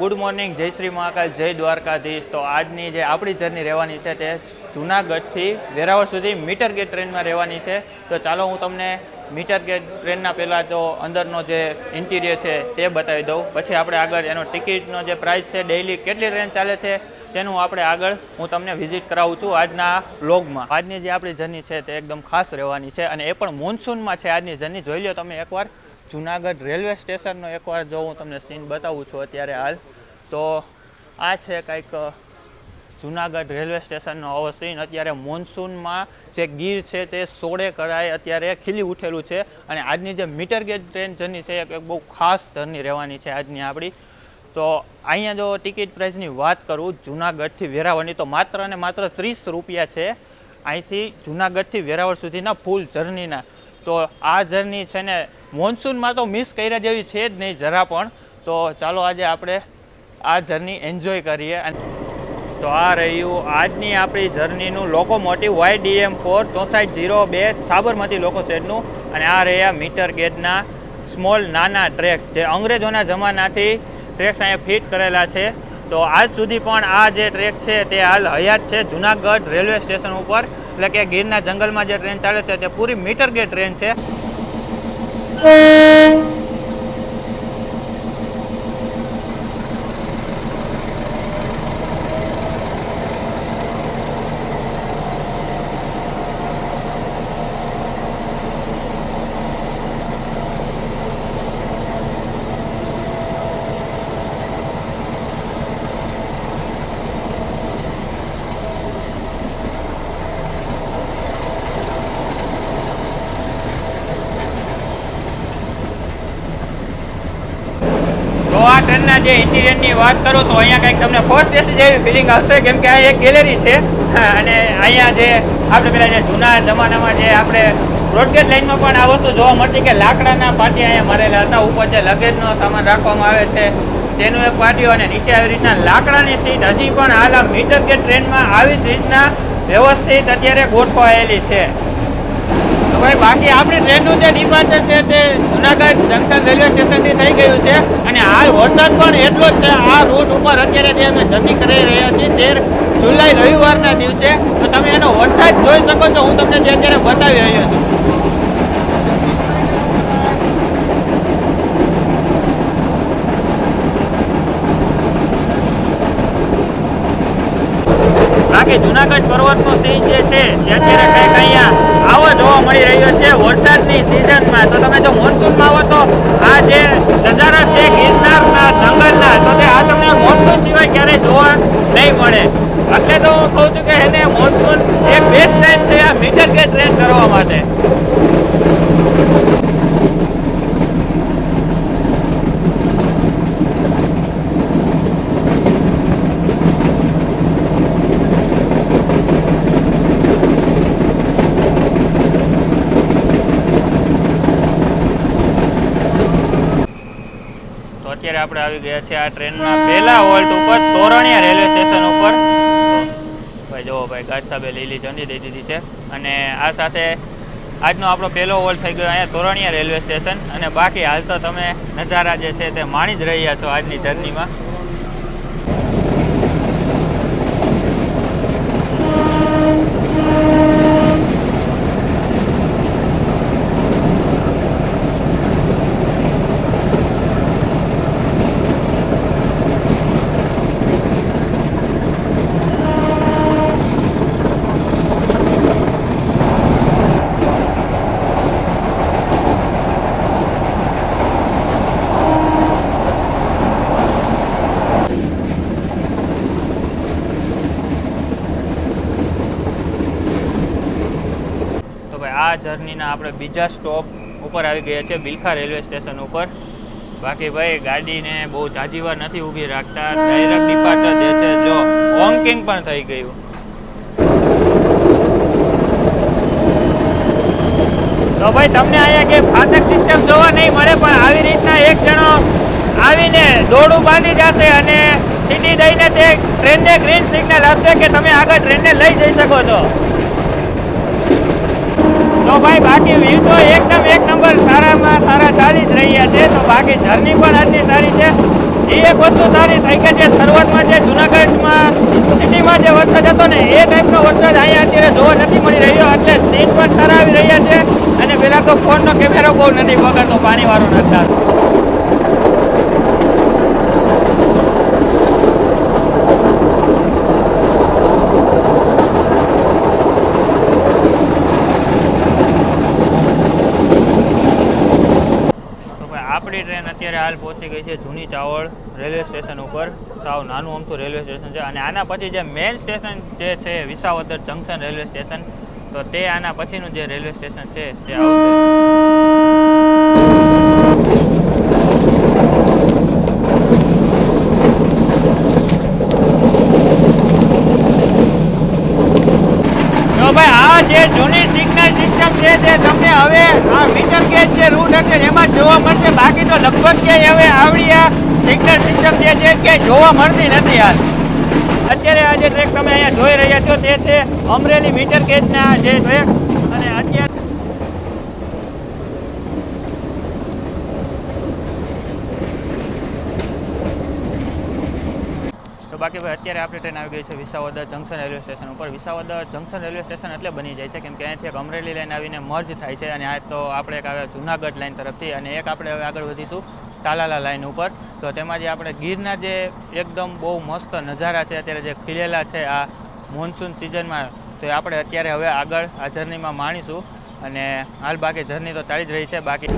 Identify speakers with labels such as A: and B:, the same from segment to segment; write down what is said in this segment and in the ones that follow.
A: Good morning જય શ્રી મહાકાલ, જય દ્વારકાધીશ. તો આજની જે આપણી જર્ની રહેવાની છે તે જુનાગઢથી વેરાવળ સુધી મીટર ગેટ ટ્રેનમાં રહેવાની છે. તો ચાલો હું તમને મીટર ગેટ ટ્રેનના પહેલાં તો અંદરનો જે ઇન્ટિરિયર છે તે બતાવી દઉં. પછી આપણે આગળ એનો ટિકિટનો જે પ્રાઇસ છે ડેઇલી કેટલી ટ્રેન ચાલે છે તેનું આપણે આગળ હું તમને વિઝિટ કરાવું છું આજના બ્લોગમાં આજની જે આપણી જર્ની છે તે એકદમ ખાસ રહેવાની છે અને એ પણ મોન્સૂનમાં છે આજની જર્ની જોઈ લો તમે એકવાર. જુનાગઢ રેલવે સ્ટેશનનો એકવાર જો હું તમને સીન બતાવું છું અત્યારે હાલ, તો આ છે કંઈક જુનાગઢ રેલવે સ્ટેશનનો આવો સીન અત્યારે મોન્સૂનમાં જે ગીર છે તે સોળે કરાય અત્યારે ખીલી ઉઠેલું છે અને આજની જે મીટર ગેજ ટ્રેન જર્ની છે, એક બહુ ખાસ જર્ની રહેવાની છે આજની આપણી. તો અહીંયા જો ટિકિટ પ્રાઇસની વાત કરું, જુનાગઢથી વેરાવળની, તો માત્ર અને માત્ર ત્રીસ રૂપિયા છે. અહીંથી જુનાગઢથી વેરાવળ સુધીના ફૂલ જર્નીના. તો આ જર્ની છે ને મોન્સૂનમાં તો મિસ કર્યા જેવી છે જ નહીં જરા પણ. તો ચાલો આજે આપણે આ જર્ની એન્જોય કરીએ. તો આ રહ્યું આજની આપણી જર્નીનું લોકોમોટિવ વાય ડીએમ ફોર ચોસાઠ જીરો બે સાબરમતી લોકો શેડનું અને આ રહ્યા મીટર ગેજના સ્મોલ નાના ટ્રેક્સ જે અંગ્રેજોના જમાનાથી ટ્રેક્સ અહીંયા ફિટ કરેલા છે. તો આજ સુધી પણ આ જે ટ્રેક છે તે હાલ હયાત છે જુનાગઢ રેલવે સ્ટેશન ઉપર. એટલે કે ગીરના જંગલમાં જે ટ્રેન ચાલે છે તે પૂરી મીટર ગેજ ટ્રેન છે તો આ ટ્રેનના જે ઇન્ટિરિયરની વાત કરું તો અહીંયા કંઈક તમને ફર્સ્ટ એસી જેવી ફિલિંગ આવશે. કેમ કે આ એક ગેલેરી છે. અને અહીંયા જે આપણે પેલા જે જૂના જમાનામાં જે આપણે બ્રોડગેજ લાઇનમાં પણ આ વસ્તુ જોવા મળતી કે લાકડાના પાટિયા અહીંયા મરેલા હતા. ઉપર જે લગેજનો સામાન રાખવામાં આવે છે, તેનું એક પાટિયું અને નીચે આવી રીતના લાકડાની સીટ હજી પણ હાલ આ મીટર કે ટ્રેનમાં આવી જ રીતના વ્યવસ્થિત અત્યારે ગોઠવાયેલી છે. ભાઈ, બાકી આપણી ટ્રેનનું જે ડિપાર્ચર છે તે જુનાગઢ જંકશન રેલવે સ્ટેશનથી થઈ ગયું છે અને હાલ વરસાદ પણ એટલો જ છે. આ રૂટ ઉપર અત્યારે જે અમે જર્ની કરી રહ્યા છીએ તેર જુલાઈ રવિવારના દિવસે. તો તમે એનો વરસાદ જોઈ શકો છો. હું તમને જે અત્યારે બતાવી રહ્યો છું. બાકી જુનાગઢ પર્વતનો સિંહ જે છે જે અત્યારે કંઈક અહીંયા આવો જોવા મળી રહ્યો છે વરસાદની સિઝનમાં તો તમે જો મોન્સૂનમાં આવો તો આ જે નજારા છે ગિરનારના જંગલના, તો આ તમને મોન્સૂન સિવાય ક્યારેય જોવા નહીં મળે. એટલે તો હું કહું છું કે એને મોન્સૂન એક બેસ્ટ ટાઈમ છે આ મીટર કે ટ્રેન કરવા માટે. અત્યારે આપણે આવી ગયા છે આ ટ્રેનના પહેલા હોલ્ટ ઉપર, તોરણિયા રેલવે સ્ટેશન ઉપર. ભાઈ જુઓ ભાઈ, ગાજ સાહેબે લીલી ઝંડી દઈ દીધી છે. અને આ સાથે આજનો આપણો પહેલો હોલ્ટ થઈ ગયો અહીંયા તોરણિયા રેલવે સ્ટેશન. અને બાકી હાલ તો તમે નજારા જે છે તે માણી જ રહ્યા છો આજની જર્નીમાં તો ભાઈ આ જર્નીના આપણે બીજા સ્ટોપ ઉપર આવી ગયા છે, બિલખા રેલવે સ્ટેશન ઉપર. બાકી ભાઈ ગાડીને બહુ જાજી નથી ઊભી રાખતા. ડાયરેક્ટ ડિપાર્ચર જે છે, જો હોંકિંગ પણ થઈ ગયું. તો ભાઈ, તમને અહીંયા કે ફાટક સિસ્ટમ જોવા નહીં મળે, પણ આવી રીતના એક જણો આવીને દોડું બાંધી જશે અને સીટી દઈને તે ટ્રેનને ગ્રીન સિગ્નલ આપશે કે તમે આગળ ટ્રેનને લઈ જઈ શકો છો. તો ભાઈ, બાકી વ્યૂ તો એકદમ એક નંબર, સારામાં સારા ચાલી જ રહ્યા છે. તો બાકી જર્ની પણ આટલી સારી છે. એ એક વસ્તુ સારી થઈ કે જે શરૂઆતમાં જે જુનાગઢમાં સિટીમાં જે વરસાદ હતો ને, એ ટાઈપનો વરસાદ અહીંયા અત્યારે જોવા નથી મળી રહ્યો. એટલે સીન પણ સારા આવી રહ્યા છે. અને પેલા તો ફોનનો કેમેરો બહુ નથી પકડતો પાણીવાળો નતા તો ભાઈ આપણી ટ્રેન અત્યારે હાલ પહોંચી ગઈ છે જૂની ચાવડ રેલવે સ્ટેશન ઉપર. સાવ નાનું અમથું રેલવે સ્ટેશન છે. અને આના પછી જે મેઇન સ્ટેશન જે છે, વિસાવદર જંકશન રેલવે સ્ટેશન, તો તે આના પછીનું જે રેલવે સ્ટેશન છે, તે આવશે. ભાઈ, આ જે જૂની તે તમને હવે આ મીટર ગેજ જે રૂટ હશે એમાં જોવા મળશે. બાકી તો લગભગ ક્યાંય હવે આવડી આ સિસ્ટમ જે છે કે જોવા મળતી નથી હાલ. અત્યારે આ ટ્રેક તમે અહીંયા જોઈ રહ્યા છો, તે છે અમરેલી મીટર ગેજના જે ટ્રેક અને અત્યારે તો બાકી ભાઈ અત્યારે આપણી ટ્રેન આવી ગઈ છે વિસાવદર જંકશન રેલવે સ્ટેશન ઉપર. વિસાવદર જંકશન રેલવે સ્ટેશન એટલે બની જાય છે કેમ કે અહીંથી એક અમરેલી લાઈન આવીને મર્જ થાય છે અને આ તો આપણે એક આવે જુનાગઢ લાઈન તરફથી અને એક આપણે હવે આગળ વધીશું તાલાલા લાઈન ઉપર. તો તેમાં જે આપણે ગીરના જે એકદમ બહુ મસ્ત નજારા છે, અત્યારે જે ખીલેલા છે આ મોન્સૂન સિઝનમાં, તો આપણે અત્યારે હવે આગળ આ જર્નીમાં માણીશું અને હાલ બાકી જર્ની તો ચાલી જ રહી છે. બાકી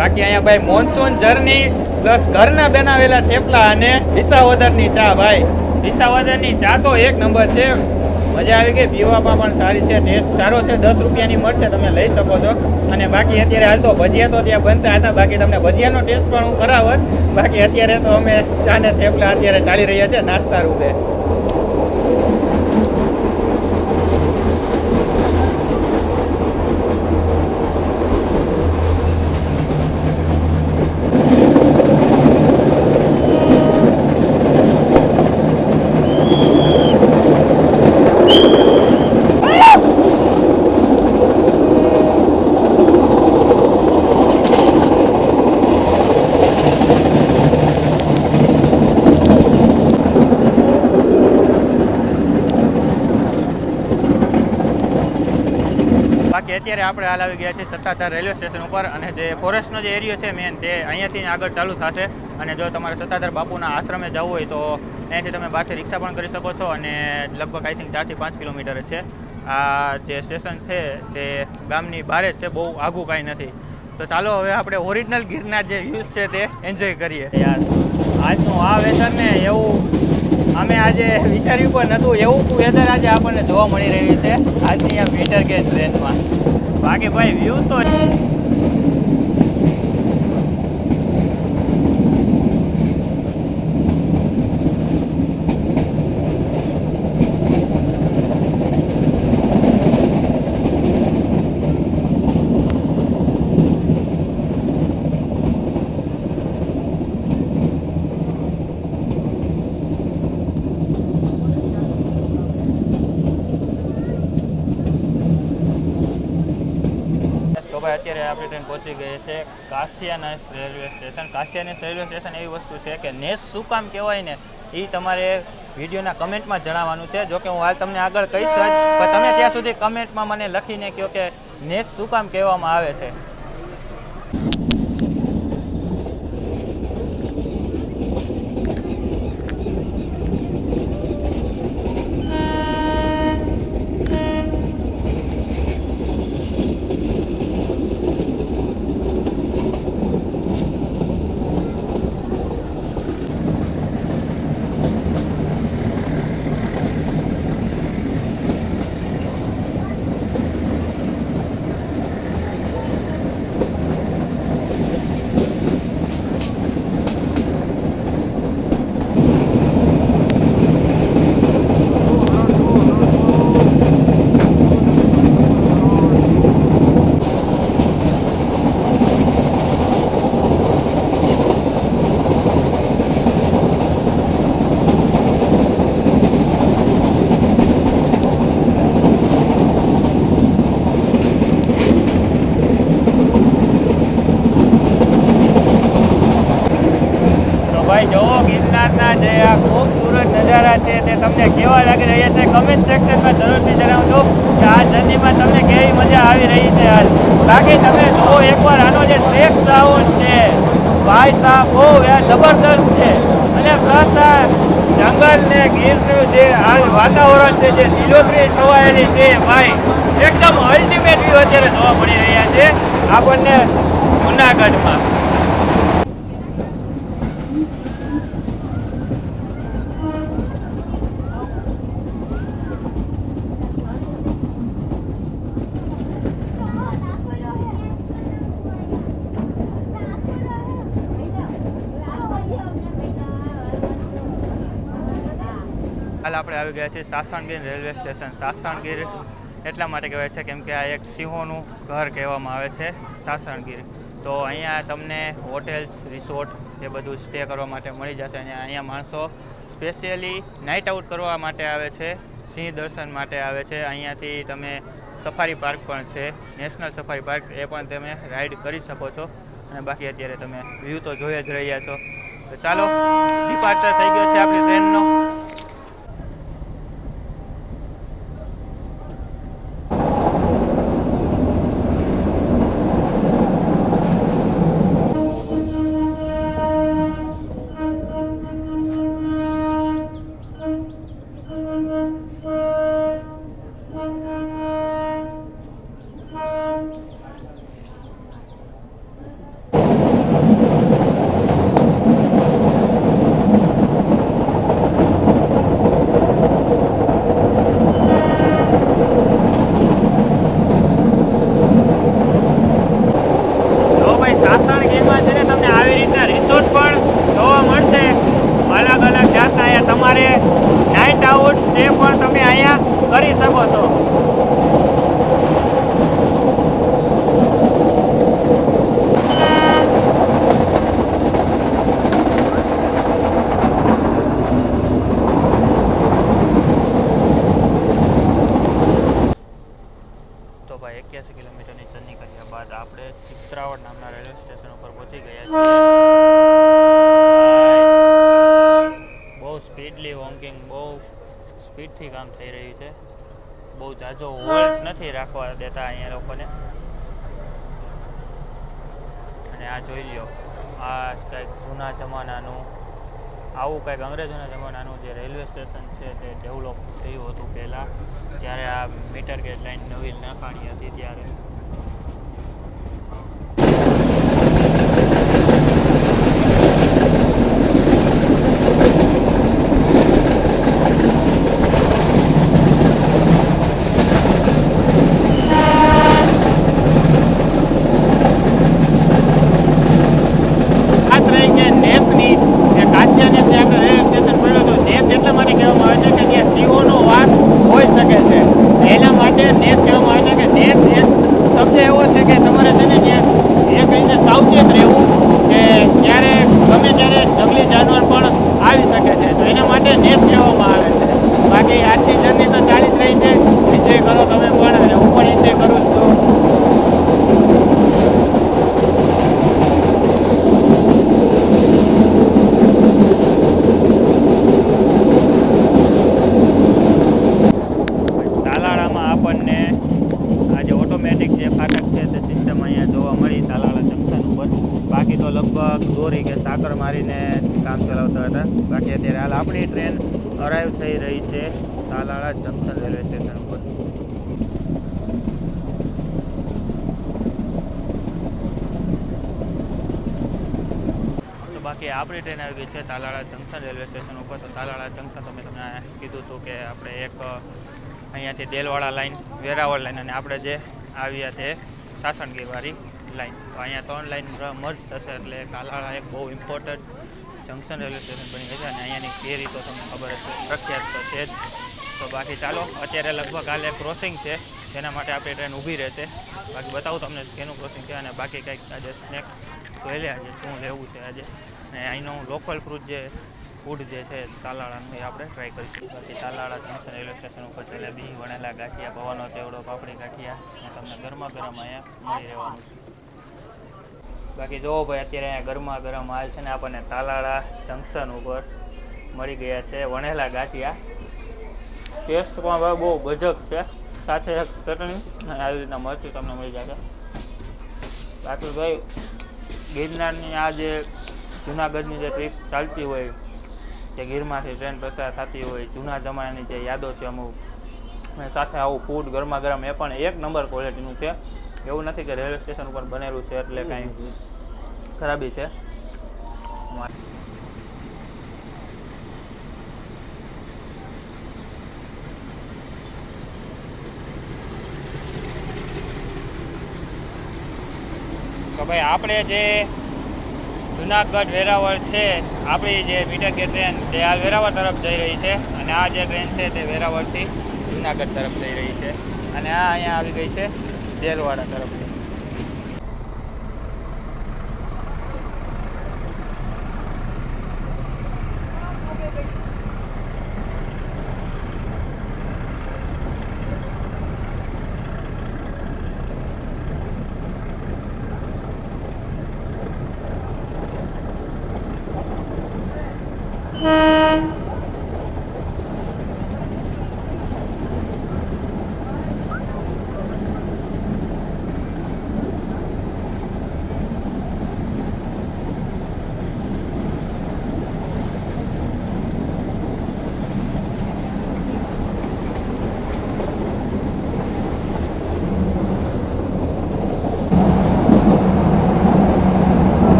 A: બાકી અહીંયા ભાઈ મોન્સૂન જર્ની પ્લસ ઘરના બનાવેલા થેપલા અને વિસાવદરની ચા ભાઈ. વિસાવદરની ચા તો એક નંબર છે. મજા આવી ગઈ. પીવામાં પણ સારી છે. ટેસ્ટ સારો છે. દસ રૂપિયાની મળશે. તમે લઈ શકો છો. અને બાકી અત્યારે હાલ તો ભજીયા તો ત્યાં બનતા હતા. બાકી તમને ભજીયાનો ટેસ્ટ પણ હું કરાવત. બાકી અત્યારે તો અમે ચા ને થેપલા અત્યારે ચાલી રહ્યા છે. નાસ્તા રૂપે બાકી અત્યારે આપણે હાલ આવી ગયા છે સત્તાધાર રેલવે સ્ટેશન ઉપર અને જે ફોરેસ્ટનો જે એરિયો છે મેન તે અહીંયાથી આગળ ચાલુ થશે. અને જો તમારે સત્તાધાર બાપુના આશ્રમે જવું હોય તો અહીંયાથી તમે બહારથી રિક્ષા પણ કરી શકો છો અને લગભગ આઈ થિંક ચારથી પાંચ કિલોમીટર છે. આ જે સ્ટેશન છે તે ગામની બહાર જ છે, બહુ આઘું કાંઈ નથી. તો ચાલો હવે આપણે ઓરિજિનલ ગીરના જે વ્યૂઝ છે તે એન્જોય કરીએ. યાર, આજનું આ વેધર ને એવું અમે આજે વિચાર્યું પણ નહોતું. એવું વેધર આજે આપણને જોવા મળી રહ્યું છે. આજની આ મીટર ગેજ ટ્રેનમાં બાકી ભાઈ વ્યૂ તો તો ભાઈ અત્યારે આપણી ટ્રેન પહોંચી ગઈ છે Kashiyanas railway station. Kashiyanas railway station એવી વસ્તુ છે કે નેસ શું કામ કહેવાય ને એ તમારે વિડીયોના કમેન્ટમાં જણાવવાનું છે. જો કે હું હાલ તમને આગળ કહીશ પણ તમે ત્યાં સુધી કમેન્ટમાં મને લખીને કહો કે નેસ શું કામ કહેવામાં આવે છે. સેક્શનમાં જરૂરથી જણાવજો કે આ જર્નીમાં તમને કેવી મજા આવી રહી છે હાલ. બાકી તમે જુઓ, એકવાર આનો જે ટ્રેક સાઉન્ડ છે, ભાઈ સાહેબ બહુ એ જબરદસ્ત છે. અને પ્લસ આ જંગલ ને ગીરનું જે આ વાતાવરણ છે, જે લીલોતરી છવાયેલી છે, ભાઈ, એકદમ અલ્ટિમેટ વ્યૂ અત્યારે જોવા મળી રહ્યા છે. આપણને જુનાગઢમાં હાલ આપણે આવી ગયા છીએ સાસણગીર રેલવે સ્ટેશન. સાસણગીર એટલા માટે કહેવાય છે કેમ કે આ એક સિંહોનું ઘર કહેવામાં આવે છે સાસણગીર. તો અહીંયા તમને હોટેલ્સ, રિસોર્ટ એ બધું સ્ટે કરવા માટે મળી જશે અને અહીંયા માણસો સ્પેશિયલી નાઇટ આઉટ કરવા માટે આવે છે, સિંહ દર્શન માટે આવે છે. અહીંયાથી તમે સફારી પાર્ક પણ છે, નેશનલ સફારી પાર્ક એ પણ તમે રાઈડ કરી શકો છો. અને બાકી અત્યારે તમે વ્યૂ તો જોઈ જ રહ્યા છો. તો ચાલો ડિપાર્ચર થઈ ગયો છે આપણી ટ્રેનનો જો ભાઈ સાસણગીરમાં છે ને તમને આવી રીતના રિસોર્ટ પણ જોવા મળશે અલગ અલગ જાતના અહીંયા તમારે નાઇટ આઉટ સ્ટે પણ તમે અહીંયા કરી શકો છો તો ભાઈ એક્યાસી કિલોમીટરની જર્ની કર્યા બાદ આપણે ચિત્રાવડ નામના રેલવે સ્ટેશન ઉપર પહોંચી ગયા છીએ બહુ સ્પીડલી વોકિંગ બહુ સ્પીડથી કામ થઈ રહ્યું છે બહુ જાજો હોલ્ડ નથી રાખવા દેતા અહીંયા લોકોને. અને આ જોઈ લ્યો, આ કંઈક જૂના જમાનાનું, આવું કંઈક અંગ્રેજોના જમાનાનું જે રેલવે સ્ટેશન છે તે ડેવલપ થયું હતું પહેલાં, જ્યારે આ મીટર ગેજ લાઈન નવી નાખાણી હતી ત્યારે વાત રહી કે નેસની કે કાશિયાને જે આપણે રેલવે સ્ટેશન પડ્યું હતું નેસ એટલા માટે કહેવામાં આવે છે કે ત્યાં સિંહોનો વાસ હોઈ શકે છે એના માટે નેસ કહેવામાં આવે છે કે નેસ એ શબ્દ એવો છે કે તમારે છે ને ત્યાં એક રીતે સાવચેત રહેવું કે ક્યારે ગમે ત્યારે જંગલી જાનવર પણ આવી શકે છે નેસ કહેવામાં આવે છે. બાકી આજની જર્ની તો ચાલી જ રહી છે. વિજય કરો તમે પણ અને હું પણ એન્જોય કરું જ છું તાલાળામાં આપણને આ જે ઓટોમેટિક જે ફાટક છે તે સિસ્ટમ અહીંયા જોવા મળી તાલાળા જંકશન ઉપર બાકી તો લગભગ દોરી કે સાકર મારીને કામ ચલાવતા હતા બાકી અત્યારે હાલ આપણી ટ્રેન અરાઈવ થઈ રહી છે તાલાળા જંકશન રેલવે સ્ટેશન ઉપર તો બાકી આપણી ટ્રેન આવી ગઈ છે તાલાળા જંકશન રેલવે સ્ટેશન ઉપર. તો તાલાળા જંકશન તમે તમને કીધું હતું કે આપણે એક અહીંયાથી દેલવાળા લાઈન વેરાવળ લાઈન અને આપણે જે આવ્યા તે સાસણગીરવાળી લાઈન તો અહીંયા ત્રણ લાઈન મર્જ થશે એટલે તાલાળા એક બહુ ઇમ્પોર્ટન્ટ જંકશન રેલવે સ્ટેશન બની ગયું છે અને અહીંયાની કેરી તો તમને ખબર છે પ્રખ્યાત તો છે જ. તો બાકી ચાલો, અત્યારે લગભગ એક ક્રોસિંગ છે. જેના માટે આપણી ટ્રેન ઊભી રહેશે. બાકી બતાવું તમને કેનું ક્રોસિંગ છે અને બાકી કંઈક આજે સ્નેક્સ જોઈ લે, આજે શું લેવું છે આજે. અને અહીંનું લોકલ ફ્રૂટ જે ફૂડ જે છે, તાલાળાનું એ આપણે ટ્રાય કરીશું. બાકી તાલાળા, જંકશન રેલવે સ્ટેશન ઉપર જલેબી વણેલા, ગાંઠિયા, પવાનો, ચેવડો, પાપડી, ગાંઠિયા. તમને ગરમા ગરમ અહીંયા મળી રહેવાનું છે. બાકી જોવો ભાઈ, અત્યારે અહીંયા ગરમા ગરમ હાલ છે ને આપણને તાલાળા, જંકશન ઉપર મળી ગયા છે, વણેલા, ગાંઠિયા. ટેસ્ટ પણ હવે બહુ ગજબ છે. સાથે ચટણી અને આવી રીતના મરચું તમને મળી જશે. બાકી ભાઈ ગિરનારની આ જે જુનાગઢની જે ટ્રીપ ચાલતી હોય, જે ગીરમાંથી ટ્રેન પસાર થતી હોય, જૂના જમાનાની જે યાદો છે અમુક. સાથે આવું ફૂડ ગરમા ગરમ એ પણ એક નંબર ક્વોલિટીનું છે. એવું નથી કે રેલવે સ્ટેશન ઉપર બનેલું છે એટલે કાંઈ ખરાબી છે. તો ભાઈ, આપણે જે જુનાગઢ વેરાવળ છે. આપણી જે મીટર કે ટ્રેન તે આ વેરાવળ તરફ જઈ રહી છે અને આ જે ટ્રેન છે તે વેરાવળથી જુનાગઢ તરફ જઈ રહી છે. અને આ અહીંયા આવી ગઈ છે દેલવાડા તરફથી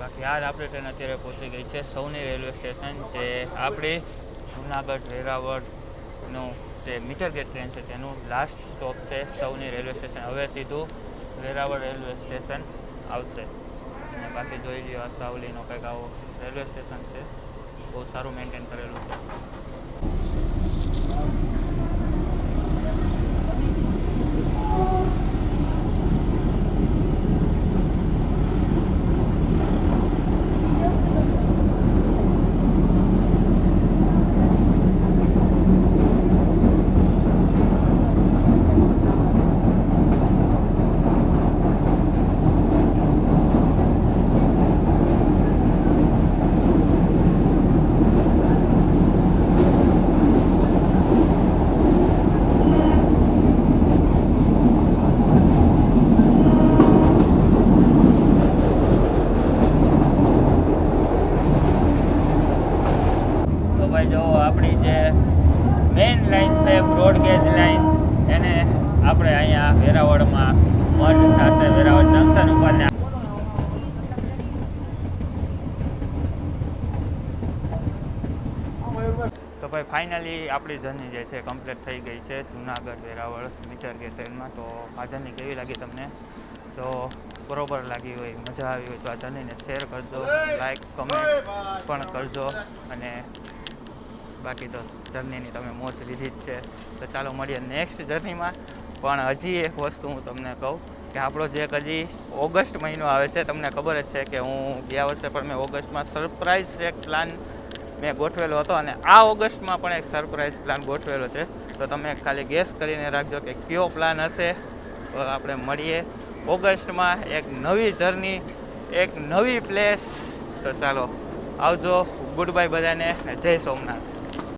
A: બાકી આ જ આપણી ટ્રેન અત્યારે પહોંચી ગઈ છે સૌની રેલવે સ્ટેશન જે આપણી જુનાગઢ વેરાવળનું જે મીટર ગેટ ટ્રેન છે, તેનું લાસ્ટ સ્ટોપ છે સૌની રેલવે સ્ટેશન. હવે સીધું વેરાવળ રેલવે સ્ટેશન આવશે. અને બાકી જોઈ લ્યો આ સાવલીનો કંઈક આવો રેલવે સ્ટેશન છે. બહુ સારું મેન્ટેન કરેલું છે તો ભાઈ જો આપણી જે મેઇન લાઈન છે બ્રોડગેજ લાઈન એને આપણે અહીંયા વેરાવળમાં મર્જ થશે વેરાવળ જંકશન ઉપર ને તો ભાઈ ફાઇનલી આપણી જર્ની જે છે કમ્પ્લીટ થઈ ગઈ છે. જુનાગઢ, વેરાવળ, મીટર કે ટ્રેનમાં. તો આ જર્ની કેવી લાગી તમને? જો બરોબર લાગી હોય, મજા આવી હોય, તો આ જર્નીને શેર કરજો લાઈક કમેન્ટ પણ કરજો. અને બાકી તો જર્નીની તમે મોજ લીધી જ છે. તો ચાલો મળીએ નેક્સ્ટ જર્નીમાં પણ હજી એક વસ્તુ હું તમને કહું કે આપણો જે હજી ઓગસ્ટ મહિનો આવે છે, તમને ખબર જ છે કે હું ગયા વર્ષે પણ મેં ઓગસ્ટમાં સરપ્રાઈઝ એક પ્લાન મેં ગોઠવેલો હતો અને આ ઓગસ્ટમાં પણ એક સરપ્રાઈઝ પ્લાન ગોઠવેલો છે. તો તમે ખાલી ગેસ કરીને રાખજો કે કયો પ્લાન હશે. તો આપણે મળીએ ઓગસ્ટમાં એક નવી જર્ની, એક નવી પ્લેસ. તો ચાલો, આવજો. ગુડ બાય બધાને. જય સોમનાથ.